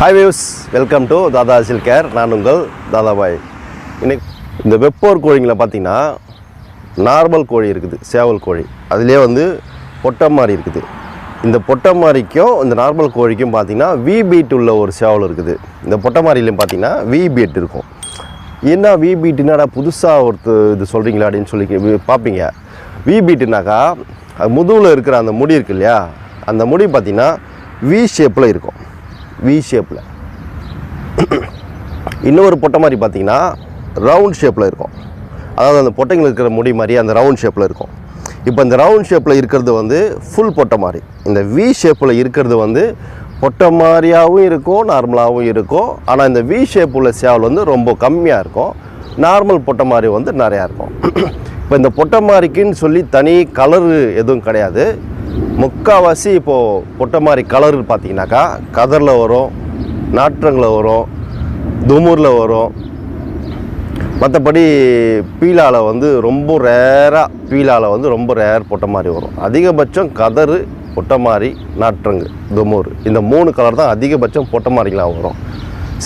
Hi views welcome to Dada chill care நான் உங்கள் தாதாபாய். இன்னைக்கு இந்த வெப்போர் கோழிங்களை பார்த்தீங்கன்னா நார்மல் கோழி இருக்குது சேவல் கோழி. அதுலேயே வந்து பொட்டை மாதிரி இருக்குது. இந்த பொட்டை மாதிரிக்கும் இந்த நார்மல் கோழிக்கும் பார்த்தீங்கன்னா வி பீட் உள்ள ஒரு சேவல் இருக்குது. இந்த பொட்டை மாதிரிலையும் பார்த்தீங்கன்னா வி பீட் இருக்கும். என்ன வி என்னடா புதுசாக ஒருத்தர் இது சொல்கிறீங்களா அப்படின்னு சொல்லி பார்ப்பீங்க. வி பீட்டுனாக்கா அது இருக்கிற அந்த முடி இருக்கு இல்லையா? அந்த முடி பார்த்திங்கன்னா வி ஷேப்பில் இருக்கும். வி ஷேப்பில் இன்னொரு பொட்டை மாதிரி பார்த்தீங்கன்னா ரவுண்ட் ஷேப்பில் இருக்கும். அதாவது அந்த பொட்டைங்கள் இருக்கிற முடி மாதிரி அந்த ரவுண்ட் ஷேப்பில் இருக்கும். இப்போ இந்த ரவுண்ட் ஷேப்பில் இருக்கிறது வந்து ஃபுல் பொட்டை மாதிரி. இந்த வி ஷேப்பில் இருக்கிறது வந்து பொட்டை மாதிரியாகவும் இருக்கும் நார்மலாகவும் இருக்கும். ஆனால் இந்த வி ஷேப் உள்ள சேவல் வந்து ரொம்ப கம்மியாக இருக்கும். நார்மல் பொட்டை மாதிரி வந்து நிறையா இருக்கும். இப்போ இந்த பொட்டை மாதிரிக்குன்னு சொல்லி தனி கலரு எதுவும் கிடையாது. முக்கால்வாசி இப்போது பொட்டை மாதிரி கலர் பார்த்தீங்கன்னாக்கா கதரில் வரும் நாற்றங்களில் வரும் துமூரில் வரும். மற்றபடி பீலாவில் வந்து ரொம்ப ரேராக பீலாவில் வந்து ரொம்ப ரேர் பொட்டை மாதிரி வரும். அதிகபட்சம் கதறு பொட்டை மாதிரி நாற்றங்கு துமூர் இந்த மூணு கலர் தான் அதிகபட்சம் பொட்டை மாதிரிலாம் வரும்.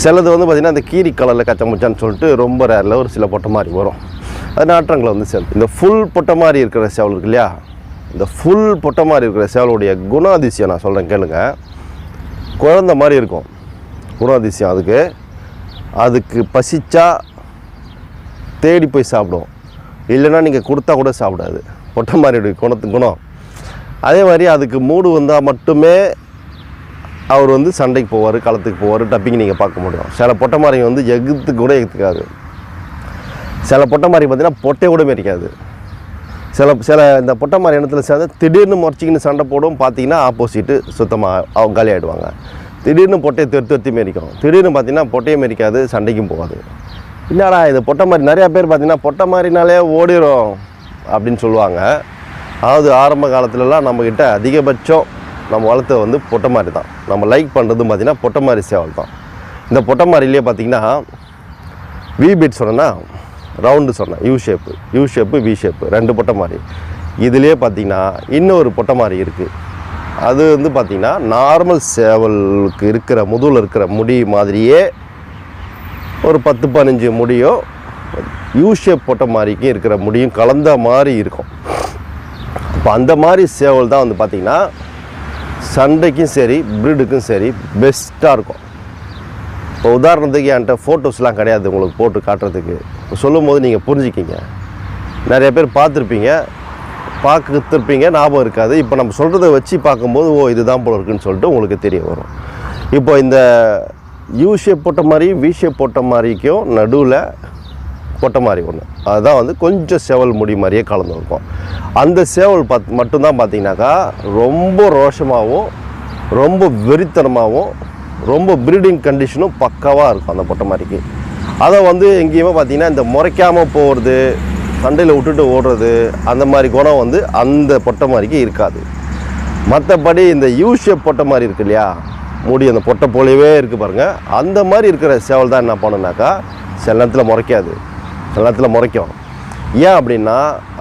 சிலது வந்து பார்த்திங்கன்னா இந்த கீரி கலரில் கச்ச முச்சான்னு சொல்லிட்டு ரொம்ப ரேரில் ஒரு சில பொட்டை மாதிரி வரும். அது நாற்றங்களை வந்து சேர்ந்து. இந்த ஃபுல் பொட்டை மாதிரி இருக்கிற செவல் இருக்கு இல்லையா இந்த ஃபுல் பொட்டை மாதிரி இருக்கிற சேவலுடைய குணாதிசயம் நான் சொல்கிறேன் கேளுங்க. குழந்த மாதிரி இருக்கும். குணாதிசயம் அதுக்கு. அதுக்கு பசிச்சா தேடி போய் சாப்பிடும். இல்லைன்னா நீங்கள் கொடுத்தா கூட சாப்பிடாது. பொட்டை மாதிரி குணத்து குணம். அதே மாதிரி அதுக்கு மூடு வந்தால் மட்டுமே அவர் வந்து சண்டைக்கு போவார் களத்துக்கு போவார் டப்பிங் நீங்கள் பார்க்க முடியும். சில பொட்டை மாதிரி வந்து எகுத்து கூட எகுத்துக்காது சில பொட்டை மாதிரி பார்த்தீங்கன்னா பொட்டை கூட மேரிக்காது சில சில இந்த பொட்டை இனத்தில் சேர்ந்து திடீர்னு முறைச்சிக்கின்னு சண்டை போடும் பார்த்தீங்கன்னா ஆப்போசிட்டு சுத்தமாக அவங்க காலியாகிடுவாங்க திடீர்னு பொட்டையை தெரு தெருத்தி மேரிக்கும். திடீர்னு பார்த்தீங்கன்னா பொட்டையை மேரிக்காது சண்டைக்கும் போகாது. என்னடா இது பொட்டை மாதிரி நிறையா பேர் பார்த்தீங்கன்னா பொட்டை மாதிரினாலே ஓடிரும் அப்படின்னு சொல்லுவாங்க. அதாவது ஆரம்ப காலத்துலலாம் நம்மக்கிட்ட அதிகபட்சம் நம்ம வளர்த்த வந்து பொட்டை மாதிரி தான். நம்ம லைக் பண்ணுறதும் பார்த்திங்கன்னா பொட்டை மாதிரி சேவல் தான். இந்த பொட்டை மாதிரிலேயே பார்த்தீங்கன்னா வி பீட் சொன்னேன்னா ரவுண்டு சொன்னேன். U shape U shape V shape ரெண்டு பொட்டை மாதிரி இதுலேயே பார்த்தீங்கன்னா இன்னொரு பொட்டை மாதிரி இருக்குது அது வந்து பார்த்திங்கன்னா நார்மல் சேவலுக்கு இருக்கிற முதுகில் இருக்கிற முடி மாதிரியே ஒரு பத்து பதினஞ்சு முடியோ யூ ஷேப் பொட்டை மாதிரிக்கும் இருக்கிற முடியும் கலந்த மாதிரி இருக்கும். இப்போ அந்த மாதிரி சேவல் தான் வந்து பார்த்திங்கன்னா சண்டைக்கும் சரி ப்ரீடுக்கும் சரி பெஸ்ட்டாக இருக்கும். இப்போ உதாரணத்துக்கு என்கிட்ட ஃபோட்டோஸ்லாம் கிடையாது உங்களுக்கு போட்டு காட்டுறதுக்கு. சொல்லும் போது நீங்கள் புரிஞ்சுக்கிங்க. நிறைய பேர் பார்த்துருப்பீங்க. பார்த்துருப்பீங்க ஞாபகம் இருக்காது. இப்போ நம்ம சொல்கிறத வச்சு பார்க்கும்போது ஓ இதுதான் போல இருக்குன்னு சொல்லிட்டு உங்களுக்கு தெரிய வரும். இப்போ இந்த யூ ஷேப் போட்ட மாதிரியும் வி ஷேப் போட்ட மாதிரிக்கும் நடுவில் போட்ட மாதிரி ஒன்று அதுதான் வந்து கொஞ்சம் சேவல் முடி மாதிரியே கலந்து இருக்கும் அந்த சேவல் பத் மட்டும்தான் பார்த்தீங்கன்னாக்கா ரொம்ப ரோஷமாகவும் ரொம்ப வெறித்தனமாகவும் ரொம்ப ப்ரீடிங் கண்டிஷனும் பக்காவாக இருக்கும் அந்த பொட்டை மாதிரிக்கு. அதை வந்து எங்கேயுமே பார்த்தீங்கன்னா இந்த முறைக்காமல் போகிறது சண்டையில் விட்டுட்டு ஓடுறது அந்த மாதிரி குணம் வந்து அந்த பொட்டை மாதிரிக்கு இருக்காது. மற்றபடி இந்த யூ ஷேப் பொட்டை மாதிரி இருக்கு இல்லையா? முடி அந்த பொட்டை போலவே இருக்குது பாருங்கள் அந்த மாதிரி இருக்கிற சேவல் தான் என்ன பண்ணுனாக்கா சில நேரத்தில் முறைக்காது. சில நேரத்தில் முறைக்கும். ஏன் அப்படின்னா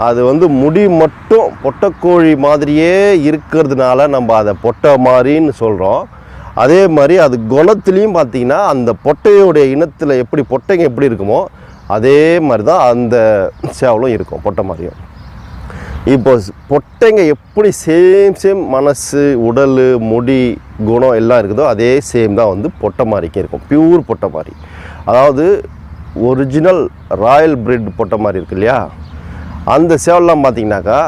அது வந்து முடி மட்டும் பொட்டைக்கோழி மாதிரியே இருக்கிறதுனால நம்ம அதை பொட்டை மாதிரின்னு சொல்கிறோம் அதே மாதிரி அது குணத்துலேயும் பார்த்தீங்கன்னா அந்த பொட்டையோடைய இனத்தில் எப்படி பொட்டைங்க எப்படி இருக்குமோ அதே மாதிரி தான் அந்த சேவலும் இருக்கும் பொட்டை மாதிரியும். இப்போ பொட்டைங்க எப்படி சேம் சேம் மனசு உடல் முடி குணம் எல்லாம் இருக்குதோ அதே சேம் தான் வந்து பொட்டை மாதிரிக்கும் இருக்கும் பியூர் பொட்டை மாதிரி. அதாவது ஒரிஜினல் ராயல் பிரிட் பொட்டை மாதிரி இருக்கு இல்லையா? அந்த சேவல்லாம் பார்த்தீங்கன்னாக்கா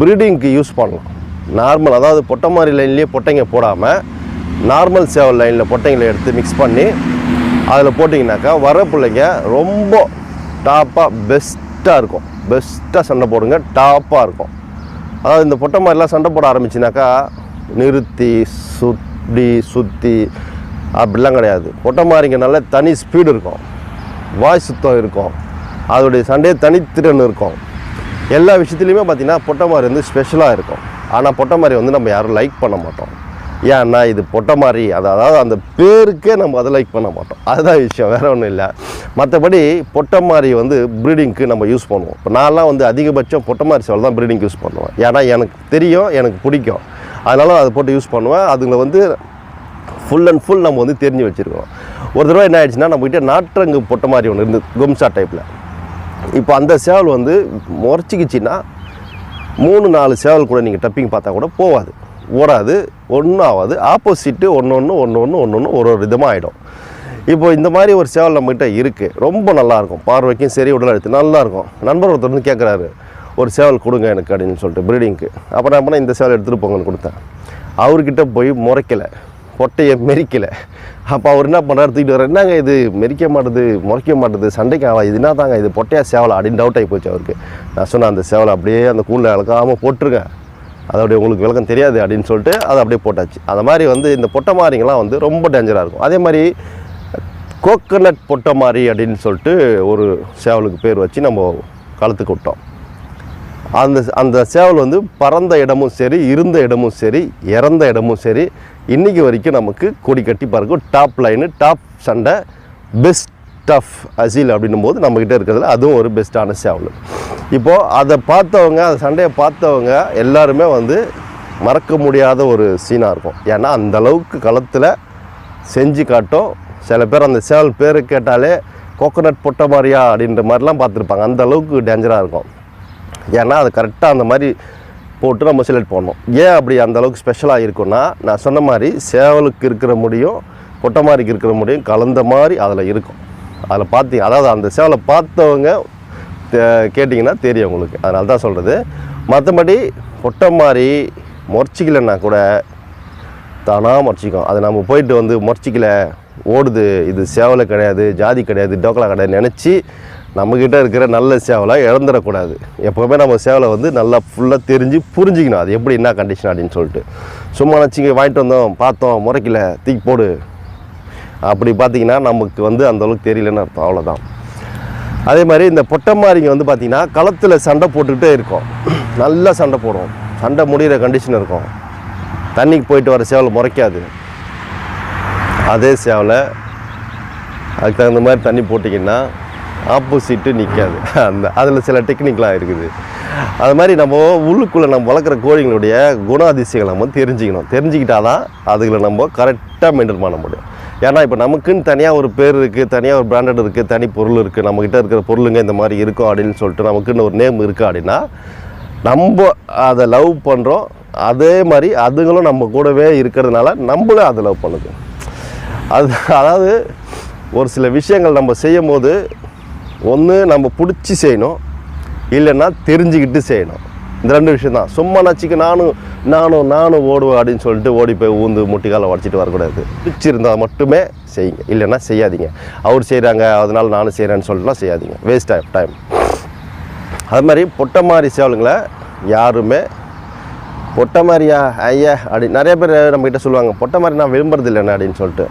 ப்ரீடிங்க்கு யூஸ் பண்ணலாம். நார்மல் அதாவது பொட்டை மாதிரி லைன்லேயே பொட்டைங்க போடாமல் நார்மல் சேவல் லைனில் பொட்டைங்களை எடுத்து மிக்ஸ் பண்ணி அதில் போட்டிங்கனாக்கா வர பிள்ளைங்க ரொம்ப டாப்பாக பெஸ்ட்டாக இருக்கும். பெஸ்ட்டாக சண்டை போடுங்க டாப்பாக இருக்கும். அதாவது இந்த பொட்டை மாதிரிலாம் சண்டை போட ஆரம்பிச்சுனாக்கா நிறுத்தி சுத்தி சுற்றி அப்படிலாம் கிடையாது. பொட்டை மாதிரிங்க தனி ஸ்பீடு இருக்கும். வாய் சுத்தம் இருக்கும். அதோடைய சண்டையே தனித்திறன் இருக்கும். எல்லா விஷயத்துலையுமே பார்த்திங்கன்னா பொட்டை மாதிரி வந்து ஸ்பெஷலாக இருக்கும். ஆனால் பொட்டை மாதிரி வந்து நம்ம யாரும் லைக் பண்ண மாட்டோம். ஏன்னா இது பொட்டை மாதிரி அது அதாவது அந்த பேருக்கே நம்ம அதை லைக் பண்ண மாட்டோம். அதுதான் விஷயம் வேறு ஒன்றும் இல்லை. மற்றபடி பொட்டை மாதிரி வந்து ப்ரீடிங்க்கு நம்ம யூஸ் பண்ணுவோம். இப்போ நான்லாம் வந்து அதிகபட்சம் பொட்டை மாதிரி சேவல் தான் ப்ரீடிங் யூஸ் பண்ணுவேன். ஏன்னா எனக்கு தெரியும் எனக்கு பிடிக்கும். அதனால அதை போட்டு யூஸ் பண்ணுவேன். அதுங்களை வந்து ஃபுல் அண்ட் ஃபுல் நம்ம வந்து தெரிஞ்சு வச்சுருக்கோம். ஒரு தடவை என்ன ஆயிடுச்சுன்னா நம்மகிட்ட நாற்றங்கு பொட்டை மாதிரி ஒன்று இருந்து கும்சா டைப்பில் இப்போ அந்த சேவல் வந்து முறைச்சிக்கிச்சின்னா மூணு நாலு சேவல் கூட நீங்கள் டப்பிங் பார்த்தா கூட போகாது ஓடாது ஒன்றும் ஆகாது ஆப்போசிட்டு ஒன்று ஒன்று ஒன்று ஒன்று ஒன்று ஒன்று ஒரு ஒரு விதமாக ஆகிடும் இப்போது இந்த மாதிரி ஒரு சேவல் நம்மகிட்ட இருக்குது ரொம்ப நல்லாயிருக்கும். பார்வைக்கும் சரி உடல் அழுத்து நல்லாயிருக்கும். நண்பர் ஒருத்தர் வந்து கேட்குறாரு ஒரு சேவல் கொடுங்க எனக்கு அப்படின்னு சொல்லிட்டு ப்ரீடிங்க்கு அப்புறம் அப்புறம் இந்த சேவல் எடுத்துகிட்டு போங்கன்னு கொடுத்தேன். அவர்கிட்ட போய் முறைக்கலை பொட்டையை மெரிக்கலை. அப்போ அவர் என்ன பண்ணுறாரு தூக்கிட்டு வர என்னங்க இது? மெரிக்க மாட்டுது முறைக்க மாட்டுது சண்டைக்கு ஆவா இது என்ன தாங்க இது பொட்டையா சேவலை? அப்படின்னு டவுட் ஆகி போச்சு அவருக்கு. நான் சொன்னேன் அந்த சேவலை அப்படியே அந்த கூண்டில் இழக்காமல் போட்டிருக்கேன் அதோடைய உங்களுக்கு விளக்கம் தெரியாது அப்படின்னு சொல்லிட்டு அதை அப்படியே போட்டாச்சு. அது மாதிரி வந்து இந்த பொட்டை மாறிங்கெலாம் வந்து ரொம்ப டேஞ்சராக இருக்கும். அதே மாதிரி கோக்கனட் பொட்டை மாறி அப்படின்னு சொல்லிட்டு ஒரு சேவலுக்கு பேர் வச்சு நம்ம களத்துக்கு விட்டோம். அந்த அந்த சேவல் வந்து பறந்த இடமும் சரி இருந்த இடமும் சரி இறந்த இடமும் சரி இன்றைக்கி வரைக்கும் நமக்கு கொடி கட்டி பறக்கும் டாப் லைனு டாப் சண்டை பெஸ்ட் டஃப் அசீல் அப்படின்னும் போது நம்மக்கிட்ட இருக்கிறதுல அதுவும் ஒரு பெஸ்ட்டான சேவல் இப்போது அதை பார்த்தவங்க அந்த சண்டையை பார்த்தவங்க எல்லாருமே வந்து மறக்க முடியாத ஒரு சீனாக இருக்கும். ஏன்னா அந்த அளவுக்கு களத்தில் செஞ்சு காட்டும். சில பேர் அந்த சேவல் பேர் கேட்டாலே கோகோனட் பொட்ட மாதிரியா அப்படின்ற மாதிரிலாம் பார்த்துருப்பாங்க. அந்த அளவுக்கு டேஞ்சராக இருக்கும். ஏன்னா அது கரெக்டாக அந்த மாதிரி போட்டு நம்ம செலக்ட் பண்ணணும். ஏன் அப்படி அந்த அளவுக்கு ஸ்பெஷலாக இருக்குன்னா நான் சொன்ன மாதிரி சேவலுக்கு இருக்கிற முடியும் பொட்டமாரிக்கு இருக்கிற முடியும் கலந்த மாதிரி அதில் இருக்கும். அதில் பார்த்தீங்க அதாவது அந்த சேவலை பார்த்தவங்க தே- கேட்டிங்கன்னா தெரியும் உங்களுக்கு. அதனால தான் சொல்கிறது மற்றபடி பொட்டை மாதிரி முறைச்சிக்கலைன்னா கூட தானாக முறைச்சிக்கும். அதை நம்ம போயிட்டு வந்து முறைச்சிக்கல ஓடுது. இது சேவலை கிடையாது ஜாதி கிடையாது டோக்கலா கிடையாது நினச்சி நம்மக்கிட்ட இருக்கிற நல்ல சேவலை இழந்துடக்கூடாது. எப்போவுமே நம்ம சேவலை வந்து நல்லா ஃபுல்லாக தெரிஞ்சு புரிஞ்சிக்கணும். அது எப்படி என்ன கண்டிஷன் அப்படின்னு சொல்லிட்டு. சும்மா நினச்சிங்க வாங்கிட்டு வந்தோம் பார்த்தோம் முறைக்கல தூக்கி போடு. அப்படி பார்த்தீங்கன்னா நமக்கு வந்து அந்தளவுக்கு தெரியலன்னு அர்த்தம் அவ்வளோதான் அதே மாதிரி இந்த பொட்டமாரிங்க வந்து பார்த்திங்கன்னா களத்தில் சண்டை போட்டுக்கிட்டே இருக்கும். நல்லா சண்டை போடும் சண்டை முடிகிற கண்டிஷன் இருக்கும். தண்ணிக்கு போயிட்டு வர சேவலை முறைக்காது. அதே சேவலை அதுக்கு தகுந்த மாதிரி தண்ணி போட்டிங்கன்னா ஆப்போசிட்டு நிற்காது அந்த அதில் சில டெக்னிக்லாம் இருக்குது. அது மாதிரி நம்ம உள்ளுக்குள்ளே நம்ம வளர்க்குற கோழிங்களுடைய குணாதிசயங்களை நம்ம தெரிஞ்சுக்கணும். தெரிஞ்சுக்கிட்டால் தான் அதுகளை நம்ம கரெக்டாக மெயின்டைன் பண்ண முடியும். ஏன்னா இப்போ நமக்குன்னு தனியாக ஒரு பேர் இருக்குது தனியாக ஒரு பிராண்டட் இருக்குது தனி பொருள் இருக்குது நம்மக்கிட்ட இருக்கிற பொருளுங்க இந்த மாதிரி இருக்கும் அப்படின்னு சொல்லிட்டு நமக்குன்னு ஒரு நேம் இருக்குது அப்படின்னா நம்ம அதை லவ் பண்ணுறோம் அதே மாதிரி அதுங்களும் நம்ம கூடவே இருக்கிறதுனால நம்மளும் அதை லவ் பண்ணுது. அது அதாவது ஒரு சில விஷயங்கள் நம்ம செய்யும் போது ஒன்று நம்ம பிடிச்சி செய்யணும் இல்லைன்னா தெரிஞ்சுக்கிட்டு செய்யணும். இந்த ரெண்டு விஷயம் தான். சும்மா நச்சுக்கு நானும் நானும் நானும் ஓடுவேன் அப்படின்னு சொல்லிட்டு ஓடி போய் ஊந்து முட்டிக்கால உடச்சிட்டு வரக்கூடாது. பிடிச்சிருந்தால் மட்டுமே செய்யுங்க. இல்லைன்னா செய்யாதீங்க. அவர் செய்கிறாங்க அதனால் நானும் செய்கிறேன்னு சொல்லிட்டுலாம் செய்யாதீங்க. வேஸ்ட் ஆஃப் டைம் அது மாதிரி பொட்டை மாதிரி சேவலுங்களை யாருமே பொட்டை மாதிரியா ஐயா அப்படி நிறைய பேர் நம்மக்கிட்ட சொல்லுவாங்க பொட்டை மாதிரி நான் விரும்புறது இல்லைண்ணே அப்படின்னு சொல்லிட்டு.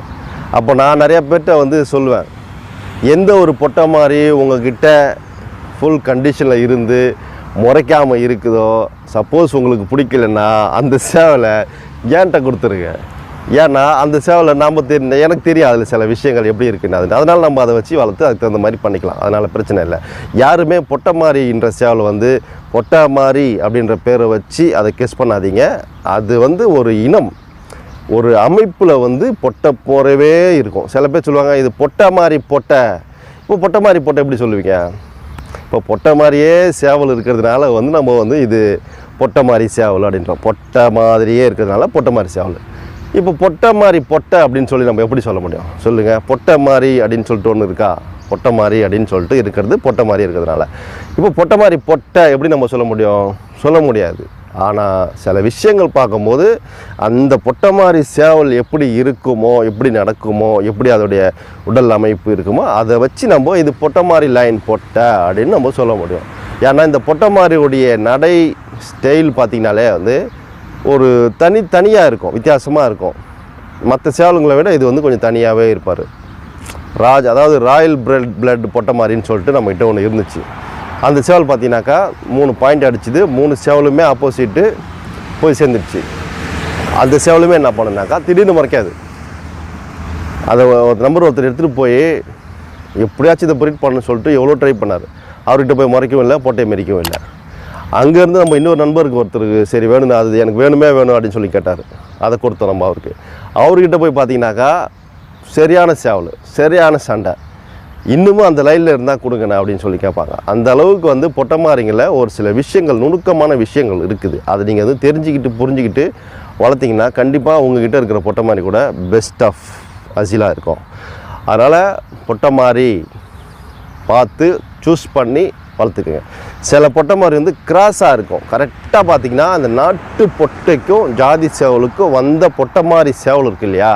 அப்போ நான் நிறைய பேர்கிட்ட வந்து சொல்லுவேன் எந்த ஒரு பொட்டை மாதிரி உங்ககிட்ட ஃபுல் கண்டிஷனில் இருந்து முறைக்காமல் இருக்குதோ சப்போஸ் உங்களுக்கு பிடிக்கலன்னா அந்த சேவலை ஏன்ட்ட கொடுத்துருங்க? ஏன்னா அந்த சேவலை நாம் தெரி எனக்கு தெரியும் அதில் சில விஷயங்கள் எப்படி இருக்குன்னு. அது அதனால் நம்ம அதை வச்சு வளர்த்து அதுக்கு தகுந்த மாதிரி பண்ணிக்கலாம். அதனால் பிரச்சனை இல்லை. யாருமே பொட்டை மாதிரின்ற சேவலை வந்து பொட்டை மாதிரி அப்படின்ற பேரை வச்சு அதை கெஸ் பண்ணாதீங்க. அது வந்து ஒரு இனம். ஒரு அமைப்பில் வந்து பொட்டை போறவே இருக்கும். சில பேர் சொல்லுவாங்க இது பொட்டை மாதிரி பொட்டை. இப்போ பொட்டை மாதிரி பொட்டை எப்படி சொல்லுவீங்க? இப்போ பொட்டை மாதிரியே சேவல் இருக்கிறதுனால வந்து நம்ம வந்து இது பொட்டை மாதிரி சேவல் அப்படின்றோம். பொட்டை மாதிரியே இருக்கிறதுனால பொட்டை மாதிரி சேவல். இப்போ பொட்டை மாதிரி பொட்டை அப்படின்னு சொல்லி நம்ம எப்படி சொல்ல முடியும்? சொல்லுங்கள் பொட்டை மாதிரி அப்படின்னு சொல்லிட்டு ஒன்று இருக்கா? பொட்டை மாதிரி அப்படின்னு சொல்லிட்டு இருக்கிறது பொட்டை மாதிரி இருக்கிறதுனால. இப்போ பொட்டை மாதிரி பொட்டை எப்படி நம்ம சொல்ல முடியும்? சொல்ல முடியாது. ஆனால் சில விஷயங்கள் பார்க்கும்போது அந்த பொட்டை மாதிரி சேவல் எப்படி இருக்குமோ எப்படி நடக்குமோ எப்படி அதோடைய உடல் அமைப்பு இருக்குமோ அதை வச்சு நம்ம இது பொட்டை மாதிரி லைன் பொட்ட அப்படின்னு நம்ம சொல்ல முடியும். ஏன்னா இந்த பொட்டை மாதிரியுடைய நடை ஸ்டைல் பார்த்திங்கனாலே வந்து ஒரு தனி தனியாக இருக்கும் வித்தியாசமாக இருக்கும். மற்ற சேவலுங்களை விட இது வந்து கொஞ்சம் தனியாகவே இருப்பார். ராஜ் அதாவது ராயல் பிரெட் பிளட் பொட்டை மாதிரின்னு சொல்லிட்டு நம்மகிட்ட ஒன்று இருந்துச்சு. அந்த சேவல் பார்த்தீங்கன்னாக்கா மூணு பாயிண்ட் அடிச்சுது மூணு சேவலுமே ஆப்போசிட்டு போய் சேர்ந்துடுச்சு. அந்த சேவலுமே என்ன பண்ணுனாக்கா திடீர்னு மறைக்காது. அதை ஒரு நம்பர் ஒருத்தர் எடுத்துகிட்டு போய் எப்படியாச்சும் இதை ப்ரீட் பண்ணு சொல்லிட்டு எவ்வளோ ட்ரை பண்ணார். அவர்கிட்ட போய் மறைக்கவும் இல்லை பொட்டையை மறிக்கவும் இல்லை. அங்கேருந்து நம்ம இன்னொரு நண்பருக்கு ஒருத்தருக்கு சரி வேணும் அது எனக்கு வேணுமே வேணும் அப்படின்னு சொல்லி கேட்டார். அதை கொடுத்தோம் நம்ம அவருக்கு. அவர்கிட்ட போய் பார்த்தீங்கன்னாக்கா சரியான சேவல் சரியான சண்டை. இன்னமும் அந்த லைனில் இருந்தால் கொடுங்கண்ணா அப்படின்னு சொல்லி கேட்பாங்க. அந்த அளவுக்கு வந்து பொட்டமாரிங்கில் ஒரு சில விஷயங்கள் நுணுக்கமான விஷயங்கள் இருக்குது. அதை நீங்கள் வந்து தெரிஞ்சுக்கிட்டு புரிஞ்சுக்கிட்டு வளர்த்திங்கன்னா கண்டிப்பாக உங்ககிட்ட இருக்கிற பொட்டமாரி கூட பெஸ்ட் ஆஃப் அசிலாக இருக்கும். அதனால் பொட்டமாரி பார்த்து சூஸ் பண்ணி வளர்த்துக்குங்க. சில பொட்டை மாதிரி வந்து கிராஸாக இருக்கும். கரெக்டாக பார்த்தீங்கன்னா அந்த நாட்டு பொட்டைக்கும் ஜாதி சேவலுக்கும் வந்த பொட்டை மாதிரி சேவல் இருக்கு இல்லையா?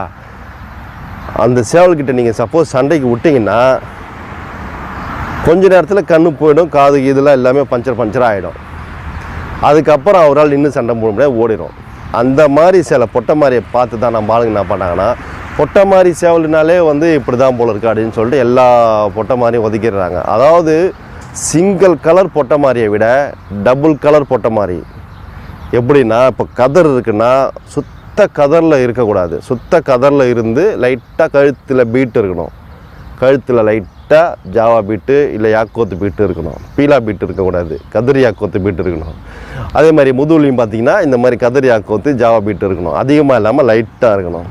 அந்த சேவல்கிட்ட நீங்கள் சப்போஸ் சண்டைக்கு விட்டிங்கன்னா கொஞ்ச நேரத்தில் கண்ணு போயிடும் காது இதெல்லாம் எல்லாமே பஞ்சர் பஞ்சர் ஆகிடும் அதுக்கப்புறம் அவரால் நின்று சண்டை போட முடியாது ஓடிடும் அந்த மாதிரி சில பொட்டை மாதிரியை பார்த்து தான் நம்ம ஆளுங்க என்ன பண்ணாங்கன்னா பொட்டை மாதிரி சேவல்னாலே வந்து இப்படி தான் போல இருக்கு அப்படின்னு சொல்லிட்டு எல்லா பொட்டை மாதிரியும் ஒதுக்கிடுறாங்க. அதாவது சிங்கிள் கலர் பொட்டை மாதிரியை விட டபுள் கலர் பொட்டை மாதிரி எப்படின்னா இப்போ கதர் இருக்குன்னா சுத்த கதரில் இருக்கக்கூடாது. சுத்த கதரில் இருந்து லைட்டாக கழுத்தில் பீட் இருக்கணும். கழுத்தில் லைட்டாக ஜாவா பீட்டு இல்லை யாக்கோத்து பீட்டு இருக்கணும். பீலா பீட்டு இருக்கக்கூடாது. கதிரி யாக்கோத்து பீட்டு இருக்கணும். அதே மாதிரி முதுகுலையும் பார்த்தீங்கன்னா இந்த மாதிரி கதிரி யாக்கோத்து ஜாவா பீட்டு இருக்கணும். அதிகமாக இல்லாமல் லைட்டாக இருக்கணும்.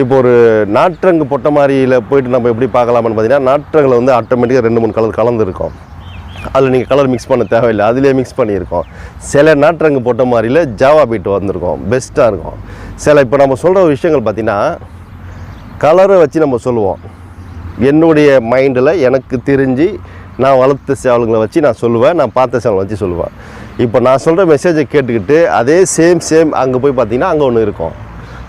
இப்போ ஒரு நாற்றங்கு பொட்ட மாதிரியில் போயிட்டு நம்ம எப்படி பார்க்கலாம்னு பார்த்தீங்கன்னா நாற்றங்களை வந்து ஆட்டோமேட்டிக்காக ரெண்டு மூணு கலர் கலந்துருக்கோம் அதில் நீங்கள் கலர் மிக்ஸ் பண்ண தேவையில்லை. அதிலே மிக்ஸ் பண்ணியிருக்கோம். சில நாற்றங்கு போட்ட மாதிரியில் ஜாவா பீட் வந்திருக்கும். பெஸ்ட்டாக இருக்கும். சில இப்போ நம்ம சொல்கிற விஷயங்கள் பார்த்தீங்கன்னா கலரை வச்சு நம்ம சொல்லுவோம். என்னுடைய மைண்டில் எனக்கு தெரிஞ்சு நான் வளர்த்த சேவல்களை வச்சு நான் சொல்லுவேன். நான் பார்த்த சேவலை வச்சு சொல்லுவேன். இப்போ நான் சொல்கிற மெசேஜை கேட்டுக்கிட்டு அதே சேம் சேம் அங்கே போய் பார்த்தீங்கன்னா அங்கே ஒன்று இருக்கும்.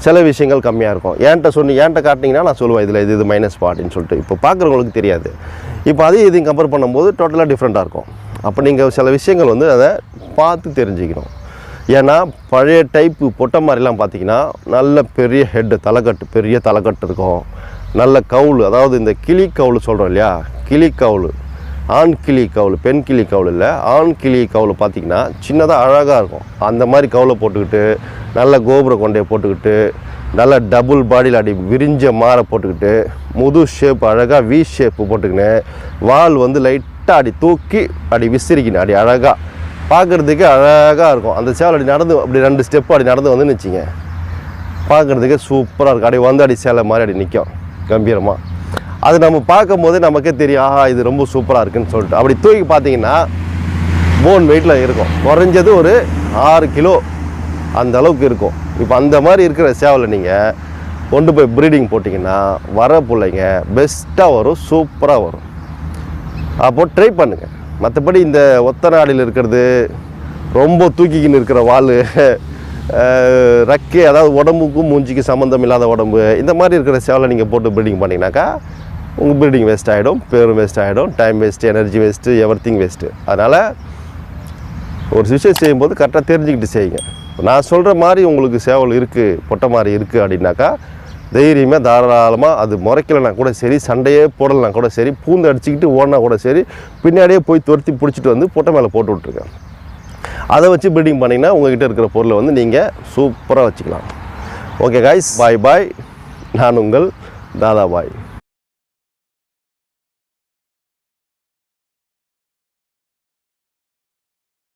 சில விஷயங்கள் கம்மியாக இருக்கும். ஏன்ட்ட சொன்னி ஏன்ட்ட காட்டினீங்கன்னா நான் சொல்லுவேன் இதில் இது இது மைனஸ் பாட்டுன்னு சொல்லிட்டு. இப்போ பார்க்குறவங்களுக்கு தெரியாது. இப்போ அதையும் இதையும் கம்பேர் பண்ணும்போது டோட்டலாக டிஃப்ரெண்ட்டாக இருக்கும். அப்போ நீங்கள் சில விஷயங்கள் வந்து அதை பார்த்து தெரிஞ்சுக்கணும். ஏன்னா பழைய டைப்பு பொட்டை மாதிரிலாம் பார்த்தீங்கன்னா நல்ல பெரிய ஹெட்டு தலைக்கட்டு பெரிய தலைக்கட்டு இருக்கும். நல்ல கவுள் அதாவது இந்த கிளி கவுள் சொல்கிறோம் இல்லையா? கிளி கவுள் ஆண் கிளி கவுள் பெண் கிளி கவுள் இல்லை. ஆண் கிளி கவுள் பார்த்தீங்கன்னா சின்னதாக அழகாக இருக்கும். அந்த மாதிரி கவுளை போட்டுக்கிட்டு நல்ல கோபுர கொண்டையை போட்டுக்கிட்டு நல்ல டபுள் பாடியில் அடி விரிஞ்ச மாறை போட்டுக்கிட்டு முது ஷேப் அழகாக வி ஷேப்பு போட்டுக்கின்னு வால் வந்து லைட்டாக அடி தூக்கி அடி விசிறிக்கின்னு அடி அழகாக பார்க்குறதுக்கே அழகாக இருக்கும். அந்த சேவல் அடி நடந்து அப்படி ரெண்டு ஸ்டெப் அடி நடந்து வந்து நிச்சிங்க பார்க்குறதுக்கே சூப்பராக இருக்கும். அடி வந்து அடி சேலை மாதிரி அடி நிற்கும் கம்பீரமாக அது நம்ம பார்க்கும்போது நமக்கே தெரியும் ஆஹா இது ரொம்ப சூப்பராக இருக்குன்னு சொல்லிட்டு. அப்படி தூக்கி பார்த்தீங்கன்னா போன் வெயிட்டில் இருக்கும். குறைஞ்சது ஒரு ஆறு கிலோ அந்த அளவுக்கு இருக்கும். இப்போ அந்த மாதிரி இருக்கிற சேவலை நீங்கள் கொண்டு போய் ப்ரீடிங் போட்டிங்கன்னா வர பிள்ளைங்க பெஸ்ட்டாக வரும் சூப்பராக வரும். அப்போது ட்ரை பண்ணுங்கள் மற்றபடி இந்த ஒத்த நாடியில் இருக்கிறது ரொம்ப தூக்கிக்கின்னு இருக்கிற வால் ரக்கே அதாவது உடம்புக்கும் மூஞ்சிக்கு சம்மந்தம் இல்லாத உடம்பு இந்த மாதிரி இருக்கிற சேவலை நீங்கள் போட்டு ப்ரீடிங் பண்ணிங்கனாக்கா உங்கள் ப்ரீடிங் வேஸ்ட் ஆகிடும் பேரும் வேஸ்ட் ஆகிடும் time waste energy waste everything waste அதனால் ஒரு விஷயம் செய்யும்போது கரெக்டாக தெரிஞ்சுக்கிட்டு செய்யுங்க. நான் சொல்கிற மாதிரி உங்களுக்கு சேவல் இருக்குது பொட்டை மாதிரி இருக்குது அப்படின்னாக்கா தைரியமாக தாராளமாக அது முறைக்கலைனா கூட சரி சண்டையே போடலைனா கூட சரி பூந்து அடிச்சுக்கிட்டு ஓடினா கூட சரி பின்னாடியே போய் துரத்தி பிடிச்சிட்டு வந்து பொட்டை மேலே போட்டு விட்ருக்கேன் அதை வச்சு ப்ரீடிங் பண்ணிங்கன்னா உங்கள்கிட்ட இருக்கிற பொருளை வந்து நீங்கள் சூப்பராக வச்சுக்கலாம். ஓகே காய்ஸ் பாய் பாய் நான் உங்கள் தாதா பாய்.